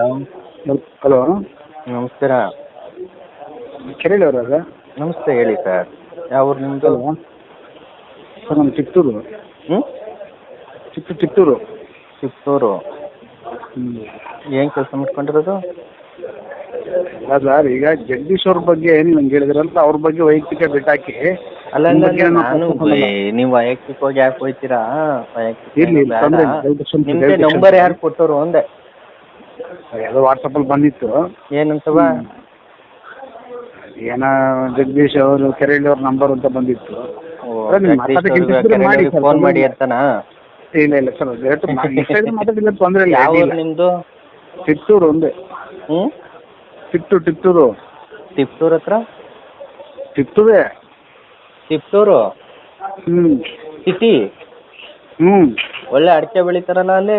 Hello. ನಮಸ್ಕಾರ. ಕೇಳಿ ಅವರ? ಸರ್ ನಮಸ್ತೆ ಹೇಳಿ ಸರ್. ಯಾವ ಊರು ನಿಮ್ಮದು ಹಲೋ. ಸರ್ ನಮ್ಮ ಚಿತ್ತೂರು. ಹ್ಞೂ ಚಿತ್ತೂರು ಚಿತ್ತೂರು. ಚಿತ್ತೂರು. ಹ್ಞೂ ಏನು ಕೆಲಸ ಮಾಡ್ಕೊಂಡಿರೋದು? ಅಲ್ಲ ಸರ್ ಈಗ ಜಗದೀಶ್ ಅವ್ರ ಬಗ್ಗೆ ಏನು ನಂಗೆ ಹೇಳಿದ್ರಲ್ಲ ಅವ್ರ ಬಗ್ಗೆ ವೈಯಕ್ತಿಕ ಬಿಟ್ಟಾಕಿ. ಅಲ್ಲ ನೀವ್ ಅಲ್ಲ, ಬಗ್ಗೆ ಅಲ್ಲ, ನಾನು. ನೀವು ವೈಯಕ್ತಿಕವಾಗಿ ಯಾಕೆ ಹೋಯ್ತೀರಾ? ವೈಯಕ್ತಿಕ ಇರ್ಲಿ, ಇರ್ಲಿ, ತೊಂದ್ರೆ ಇಲ್ಲ. ದಯವಿಟ್ಟು ಸುಮ್ನೆ ನಿಮ್ಗೆ ದಯವಿಟ್ಟು ನಂಬರ್. ಯಾರು ಕೊಟ್ಟರು ಅಂದೆ ಯಾವುದೋ ವಾಟ್ಸಪ್ಪಲ್ಲಿ ಬಂದಿತ್ತು. ಏನಂತವ? ಏನ ಜಗದೀಶ್ ಅವರು ಕೆರೆಳಿ ಅವ್ರ ನಂಬರ್ ಅಂತ ಬಂದಿತ್ತು. ಅಲ್ಲ, ನೀವು ಮಾತಾಡಕ್ಕೆ interest ಇದ್ರೆ ಮಾಡಿ ಸರ್, ಫೋನ್ ಮಾಡಿ ಅಂತನಾ? ಇಲ್ಲ ಇಲ್ಲ ಸರ್ ಡೈರೆಕ್ಟ್ ಮಾತಾಡಿಲ್ಲ ತೊಂದರೆ ಇಲ್ಲ ಯಾವ ಊರು ಅಡ್ಡಿಲ್ಲ. ನಿಮ್ಮದು ಚಿತ್ತೂರು ಒಂದೇ. ಹ್ಞೂ ಚಿತ್ತೂರು ಚಿತ್ತೂರು. ತಿಪ್ಟೂರ್ ಹತ್ರ? ಚಿತ್ತೂರೇ. ತಿಪ್ಟೂರು ಹ್ಮ್. ಸಿಟಿ? ಹ್ಮ್. ಒಳ್ಳೆ ಅಡಿಕೆ ಬೆಳಿತಾರಲ್ಲ ಅಲ್ಲಿ?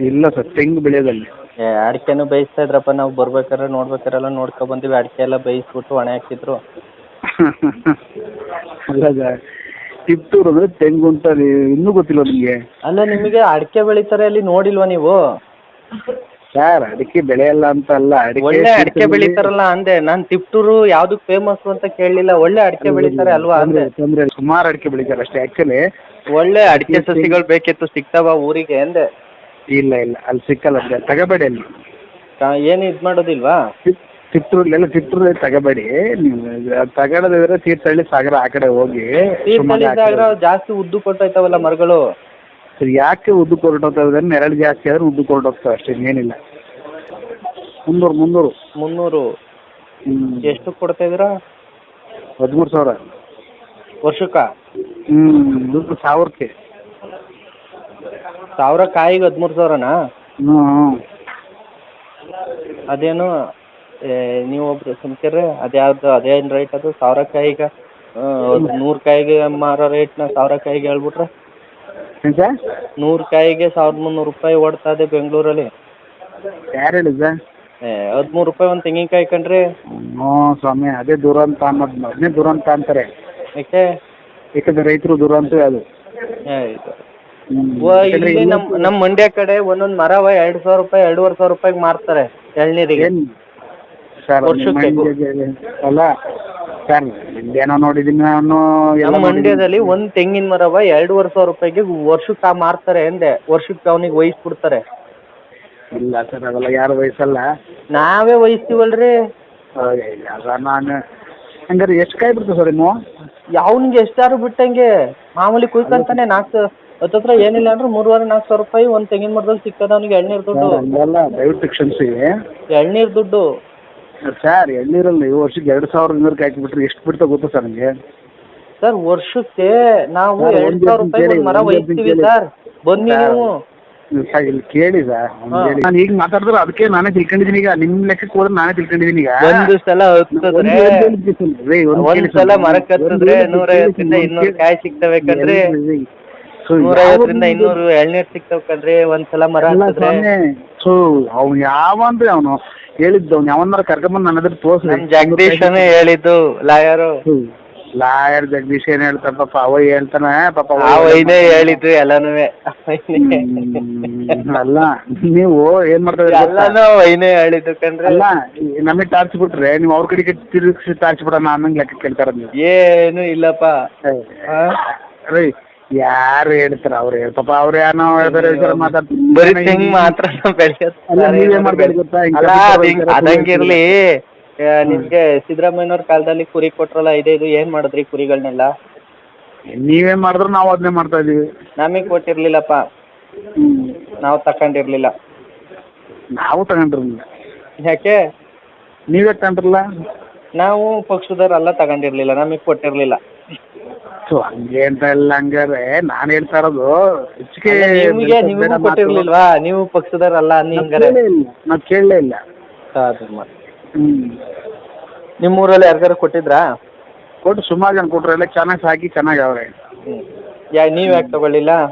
ಇಲ್ಲ ಸರ್ ತೆಂಗು ಬೆಳೆಯೋದಲ್ಲಿ. ಏ ಅಡಿಕೆನೂ ಬೇಯಿಸ್ತಾ ಇದ್ರಪ್ಪ ನಾವು ಬರ್ಬೇಕಾದ್ರೆ ನೋಡ್ಬೇಕಾರೆಲ್ಲ ನೋಡ್ಕೊ ಬಂದಿವಿ. ಅಡಿಕೆ ಎಲ್ಲ ಬೇಯಿಸ್ಬಿಟ್ಟು ಒಣ ಹಾಕಿದ್ರು. ಅಲ್ಲ ಅಂದ್ರೆ ತೆಂಗು ಅಂತ ನೀವು- ಇನ್ನೂ ಗೊತ್ತಿಲ್ಲ ನಿಮಗೆ? ಅಲ್ಲ ನಿಮಗೆ ಅಡಿಕೆ ಬೆಳಿತಾರೆ ಅಲ್ಲಿ ನೋಡಿಲ್ವಾ ನೀವು? ಸರ್ ಅಡಿಕೆ ಬೆಳೆಯಲ್ಲ ಅಂತ ಅಲ್ಲ. ಅಡಿಕೆ ಒಳ್ಳೆ ಅಡಿಕೆ ಬೆಳಿತಾರಲ್ಲ ಅಂದೆ. ನಾನ್ ತಿಪ್ಟೂರು ಯಾವ್ದಕ್ ಫೇಮಸ್ ಅಂತ ಕೇಳಲಿಲ್ಲ. ಒಳ್ಳೆ ಅಡಿಕೆ ಬೆಳಿತಾರೆ ಅಲ್ವಾ ಅಂದ್ರೆ ತೊಂದ್ರೆ ಸುಮಾರು ಅಡಿಕೆ ಬೆಳಿತಾರೆ ಅಷ್ಟೇ ಆಕ್ಚುಲಿ ಒಳ್ಳೆ ಅಡಿಕೆ ಸಸಿಗಳು ಬೇಕಿತ್ತು ಸಿಗ್ತಾವ ಊರಿಗೆ ಅಂದೆ. ಇಲ್ಲ ಇಲ್ಲ. ಅಲ್ಲಿ ಸಿಕ್ಕಲ್ಲ ಅಂತ. ತಗೋಬೇಡಿ ಅಲ್ಲಿ. ಏನು ಇದು ಮಾಡೋದಿಲ್ವಾ? ಚಿತ್- ಚಿತ್ತೂರಲ್ಲಿ ತಗಬೇಡಿ ತಗೋಬೇಡಿ. ನೀವು ತೀರ್ಥಹಳ್ಳಿ ಸಾಗರ ಆ ಕಡೆ ಹೋಗಿ ಶಿವಮೊಗ್ಗ ಆ ಕಡೆ ಜಾಸ್ತಿ ಉದ್ದು ಕೊಟ್ಟೋಯ್ತಾವಲ್ಲ ಮರಗಳು? ಸರ್ ಯಾಕೆ ಉದ್ದು ಕೊರಟೋಗ್ತಾವೆ? ನೆರಳು ಜಾಸ್ತಿ ಆದ್ರೆ ಉದ್ದು ಕೊರಟೋಗ್ತಾವೆ ಅಷ್ಟೇ ಏನಿಲ್ಲ ಮುನ್ನೂರು ಮುನ್ನೂರು. ಮುನ್ನೂರು. ಎಷ್ಟು ಕೊಡ್ತಾ ಇದ್ರ ಹದಿಮೂರು ಸಾವಿರ. ವರ್ಷಕ್ಕ? ಹ್ಮ್ ಸಾವಿರಕ್ಕೆ. ಸಾವಿರ ಕಾಯಿಗೆ ಹದಿಮೂರು ಸಾವಿರನಾ? ಹ್ಞೂ ಅದೇನು ಏ, ನೀವು ಒಬ್ರು ಸುಮ್ಕಿರ್ರಿ ಅದ್ಯಾವ್ದು ಅದೇನು ರೇಟ್ ಅದು? ಸಾವಿರ ಕಾಯಿಗೆ ನೂರು ಕಾಯಿಗೆ ಮಾರೋ ರೇಟ್ನ ಸಾವಿರ ಕಾಯಿಗೆ ಹೇಳ್ಬಿಟ್ರೆ? ಏನು ಸರ್ ನೂರು ಕಾಯಿಗೆ ಸಾವಿರದ ಮುನ್ನೂರು ರೂಪಾಯಿ ಓಡ್ತಾ ಇದೆ ಬೆಂಗಳೂರಲ್ಲಿ. ಯಾರು ಹದಿಮೂರು ರೂಪಾಯಿ ಒಂದು ತೆಂಗಿನಕಾಯಿ ಕಣ್ರಿ ಹ್ಞೂ ಸ್ವಾಮಿ ಅದೇ ದುರಂತ ಅನ್ನೋದು ಅದನ್ನೇ ದುರಂತ ಅಂತಾರೆ. ಯಾಕೆ? ರೈತರು ದುರಂತ ಅದು. ಏ, ಇದು. ಇಲ್ಲಿ ನಮ್ಮ ನಮ್ಮ ಮಂಡ್ಯ ಕಡೆ ಒಂದೊಂದ್ ಮರವ ಎರಡ್ ಸಾವಿರ ರೂಪಾಯಿ ಎರಡೂವರೆ ಸಾವಿರ ರೂಪಾಯಿಗೆ ಮಾರ್ತಾರೆ ಎಳ್ನೀರಿಗೆ. ಏನ್? ಸರ್ ವರ್ಷಕ್ಕೆ. ಅಲ್ಲ ಸರ್ ನೋಡಿದೀನಿ ನಾನು ಎಲ್ಲ ನೋಡಿದೀನಿ. ಮಂಡ್ಯದಲ್ಲಿ ಒಂದ್ ತೆಂಗಿನ ಮರವ ಎರಡೂವರೆ ಸಾವಿರ ರೂಪಾಯಿಗೆ ವರ್ಷಕ್ಕೆ ಮಾರ್ತಾರೆ ಅಂದೆ ವರ್ಷಕ್ಕೆ ಅವನಿಗೆ ವಹಿಸ್ಬಿಡ್ತಾರೆ. ಇಲ್ಲ ಸರ್ ಅದೆಲ್ಲ ಯಾರು ವಯಸ್ಸಲ್ಲ ನಾವೇ ವಹಿಸ್ತೀವಲ್ರಿ. ಅಲ್ಲ ನಾನು ಹಂಗಾರೆ ಎಷ್ಟು ಕಾಯಿ ಬಿಡ್ತು ಸರ್ ಇನ್ನು? ಅವ್ನಿಗೆ ಎಷ್ಟಾರು ಬಿಟ್ಟಂಗೆ. ಮಾಮೂಲಿ ಕುಯ್ಕೊಂತಾನೆ ನಾಲ್ಕು ಹತ್ತತ್ರ ಏನಿಲ್ಲ ಅಂದ್ರೆ ಮೂರುವರೆ ನಾಲ್ಕು ಸಾವಿರ ರೂಪಾಯಿ ಒಂದ್ ತೆಂಗಿನ ಮರದಲ್ಲಿ ಸಿಕ್ಕದ ಅವ್ನಿಗೆ ಎಳ್ನೀರ್ ದುಡ್ಡು. ಸರ್ ಹಂಗಲ್ಲ ದಯವಿಟ್ಟು ಕ್ಷಮಿಸಿ ಎಳ್ನೀರು ದುಡ್ಡು. ಸರ್ ಎಳ್ನೀರಲ್ಲಿ ವರ್ಷಕ್ಕೆ ಎರಡು ಸಾವಿರ ಇನ್ನೂರಕ್ಕೆ ಹಾಕಿಬಿಟ್ರೆ ಎಷ್ಟು ಬಿಡ್ತಾ ಗೊತ್ತಾ ಸರ್ ನಿಮಗೆ? ಸರ್ ವರ್ಷಕ್ಕೆ ನಾವು ಸರ್, ಎರಡು ಒಂದ್ ಸಾವಿರ ಹೇಳ್ತೀನಿ ರೂಪಾಯಿ ಒಂದ್ ಮರ ಒಂದ್ ಕೇಳಿ. ಸರ್. ಬನ್ನಿ ಸರ್, ನೀವು. ಸರ್ ಇಲ್ಲಿ ಕೇಳಿ ಸರ್ ಹಾ. ನಾನು ಈಗ ಮಾತಾಡಿದ್ರೆ ಅದಕ್ಕೆ ನಾನೇ ತಿಳ್ಕೊಂಡಿದ್ದೀನಿ ಈಗ. ನಿಮ್ಮ ಲೆಕ್ಕಕ್ಕೆ ಹೋದ್ರೆ ನಾನೇ ತಿಳ್ಕೊಂಡಿದ್ದೀನಿ ಈಗ. ಒಂದು ಸಲ ಹತ್ತಿದ್ರೆ ಒಂದ್ ಸಲ. ಮರಕ್ಕೆ ಹತ್ತಿದ್ರೆ ನೂರೈವತ್ತರಿಂದ ಇನ್ನೂರು ಕಾಯಿ ಸಿಗ್ತವೆ ಕಣ್ರಿ ಎಲ್ರಿ, ರೀ. ಸೊ ನೂರೈವತ್ತರಿಂದ ಇನ್ನೂರು ಎಳ್ನೀರು ಸಿಗ್ತಾವ್ ಕಣ್ರಿ ಒಂದ್ ಸಲ ಮರ ಅಲ್ಲ ಹತ್ತಿದ್ರೆ ಸ್ವಾಮಿ. ಸೊ ಅವ್ನು ಯಾವಂದ್ರೆ ಅವನು. ಹೇಳಿದ್ದು ಅವ್ನು ಯಾವನ್ನಾರ ಕರ್ಕೊಂಬಂದು ನನ್ನ ಎದುರು ತೋರ್ಸ್ರಿ ನಮ್ ಜಗದೀಶನೇ ಹೇಳಿದ್ದು ಲಾಯರು. ಲಾಯರ್ ಜಗದೀಶ್ ಏನ್ ಹೇಳ್ತಾನೆ ಪಾಪ ಅವ ಹೇಳ್ತಾನೆ ಪಾಪ ಅವ ಆ ವೈನೇ ಹೇಳಿದ್ದು ಎಲ್ಲಾನು ಹ್ಮ್, ಅಲ್ಲ ನೀವು ಏನ್ ಮಾಡ್ತಾ ಇದ್ದೀರಿ ಗೊತ್ತಾ? ಎಲ್ಲಾನು ವೈನೇ ಹೇಳಿದ್ದು ಕಣ್ರಿ ಅಲ್ಲ ನಮಗೆ ಟಾರ್ಚ್ ಬಿಟ್ರೆ ನೀವು ಅವ್ರ ಕಡೆಗೆ ತಿರುಗಿಸಿ ಟಾರ್ಚ್ ಬಿಡೋಣ ಅನ್ನಂಗ್ ಲೆಕ್ಕ ಕೇಳ್ತಾರ ನೀವು. ಏನು ಇಲ್ಲಪ್ಪ. ಆ? ರೀ ಯಾರು ಹೇಳ್ತಾರ ಅವ್ರು ಹೇಳ ಪಾಪ ಅವ್ರು ಯಾರೋ ಹೇಳ್ತಾರೆ ಹೇಳ್ತಾರೆ ಮಾತಾಡ್ತಾರೆ ಬರೀ ತಿಂಗ್ ಮಾತ್ರ ಅಲ್ಲ, ಗೊತ್ತಾ? ಹಿಂಗ್ ಅದ್ ಹಿಂಗ್- ಆ, ನಿಮ್ಗೆ ಸಿದ್ದರಾಮಯ್ಯನವ್ರ ಕಾಲದಲ್ಲಿ ಕುರಿ ಕೊಟ್ರಲ್ಲ ಇದೆ ಇದು ಏನ್ ಮಾಡಿದ್ರಿ ಕುರಿಗಳನ್ನೆಲ್ಲ ನೀವೇನ್ ಮಾಡಿದ್ರು ನಾವು ಅದನ್ನೇ ಮಾಡ್ತಾ ಇದೀವಿ. ನಮಗ್ ಕೊಟ್ಟಿರ್ಲಿಲ್ಲಪ್ಪ. ನಾವು ತಕೊಂಡಿರ್ಲಿಲ್ಲ. ನಾವು ತಗೊಂಡ್ರಲ್ಲ ಯಾಕೆ? ನೀವೇ ತಗೊಂಡ್ರಲ್ಲ ನಾವು ಪಕ್ಷದವ್ರೆಲ್ಲ ತಗೊಂಡಿರ್ಲಿಲ್ಲ ನಮಗ್ ಕೊಟ್ಟಿರ್ಲಿಲ್ಲ. ಸೊ ಹಂಗೆ ಅಂತ ಎಲ್ಲ ಹಂಗಾರೆ ನಾನು ಹೇಳ್ತಾ ಇರೋದು ಹೆಚ್ಚಿಗೆ ನಿಮಗೆ ನಿಮ್ಗೆ ಕೊಟ್ಟಿರ್ಲಿಲ್ವಾ? ನೀವು ಪಕ್ಷದವರಲ್ಲ ಹಂಗಾರೆ. ನಾವು ಕೇಳಲೇ ಇಲ್ಲ. ಹ್ಮ್. ನಿಮ್ಮ ಊರಲ್ಲಿ ಯಾರಿಗಾರು ಕೊಟ್ಟಿದ್ರಾ? ಕೊಟ್ಟು ಸುಮಾರು ಜನ ಕೊಟ್ರು ಎಲ್ಲ ಚೆನ್ನಾಗಿ ಸಾಕಿ ಚೆನ್ನಾಗಿ ಅವ್ರೆ. ಯಾ ನೀವ್ ಯಾಕೆ ತಗೊಳ್ಳಿಲ್ಲ?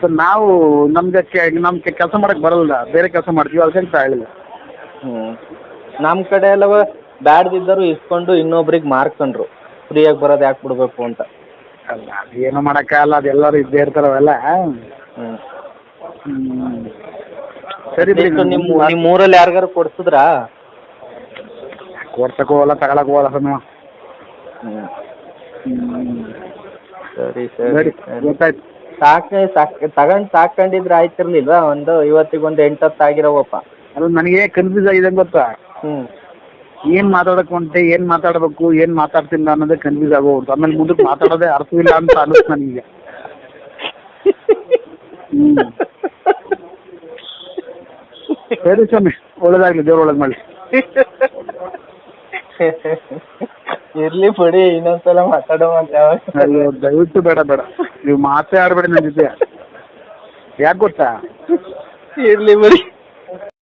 ಸೊ ನಾವು ನಮ್ಗೆ ಕೆ- ನಮ್ಗೆ ಕೆಲಸ ಮಾಡಕ್ ಬರಲ್ಲ ಬೇರೆ ಕೆಲಸ ಮಾಡ್ತೀವಿ ಅದಕ್ಕೆ ಹೇಳಿಲ್ಲ. ಹ್ಮ್. ನಮ್ ಕಡೆ ಎಲ್ಲ ಬ್ಯಾಡ್ದಿದ್ದರು ಇಸ್ಕೊಂಡು ಇನ್ನೊಬ್ರಿಗೆ ಮಾರ್ಕೊಂಡ್ರು ಫ್ರೀಯಾಗಿ ಬರೋದು ಯಾಕೆ ಬಿಡ್ಬೇಕು ಅಂತ. ಅಲ್ಲ ಅದು ಏನು ಮಾಡಕ್ಕಾಗಲ್ಲ ಅದೆಲ್ಲರೂ ಇದ್ದೇ ಇರ್ತಾರ ಅವೆಲ್ಲ. ಹ್ಮ್. ಹ್ಮ್ ಸರಿ ಬಿಡಿ ಎಷ್ಟು ನಿಮ್ಮ ನಿಮ್ಮ ಊರಲ್ಲಿ ಯಾರಿಗಾರು ಕೊಡ್ಸಿದ್ರಾ? ಕೊಡ್ಸಕ್ಕೆ ಹೋಗಲ್ಲ ತಗೊಳಕ್ ಹೋಗಲ್ಲ ಸರಿ ಸರಿ ಗೊತ್ತಾಯ್ತು. ಸಾಕ್ ಸಾಕ್ ತಗೊಂಡ್ ಸಾಕೊಂಡಿದ್ರೆ ಆಯ್ತಿರ್ಲಿಲ್ವಾ? ಒಂದು ಇವತ್ತಿಗೊಂದು ಎಂಟತ್ತು ಆಗಿರೋವಪ್ಪ ಅದು ನನಗೆ ಕನ್ಫ್ಯೂಸ್ ಆಗಿದೆ ಗೊತ್ತಾ? ಹ್ಮ್. ಏನ್ ಮಾತಾಡಕ್ ಹೊಂಟೆ ಏನ್ ಮಾತಾಡ್ಬೇಕು ಏನ್ ಮಾತಾಡ್ತಿಲ್ಲ ಅನ್ನೋದೇ ಕನ್ಫ್ಯೂಸ್ ಆಗೋಗ್ಬಿಡ್ತು. ಆಮೇಲೆ ಮುಂದಕ್ಕೆ ಮಾತಾಡೋದೇ ಅರ್ಥವಿಲ್ಲ ಅಂತ ಅನಿಸ್ತು ನನಗೆ. ಸರಿ ಸ್ವಾಮಿ ಒಳ್ಳೇದಾಗ್ಲಿ ದೇವ್ರ ಒಳಗ್ ಮಾಡಿ ಇರ್ಲಿ ಬಿಡಿ ಇನ್ನೊಂದ್ಸಲ ಮಾತಾಡೋ ಅಂತ ಯಾವಾಗ. ಅಯ್ಯೋ ದಯವಿಟ್ಟು ಬೇಡ ಬೇಡ. ನೀವು ಮಾತೇ ಆಡ್ಬೇಡಿ ನನ್ನ ಜೊತೆ. ಯಾಕೆ ಗೊತ್ತಾ? ಇರ್ಲಿ ಬಿಡಿ.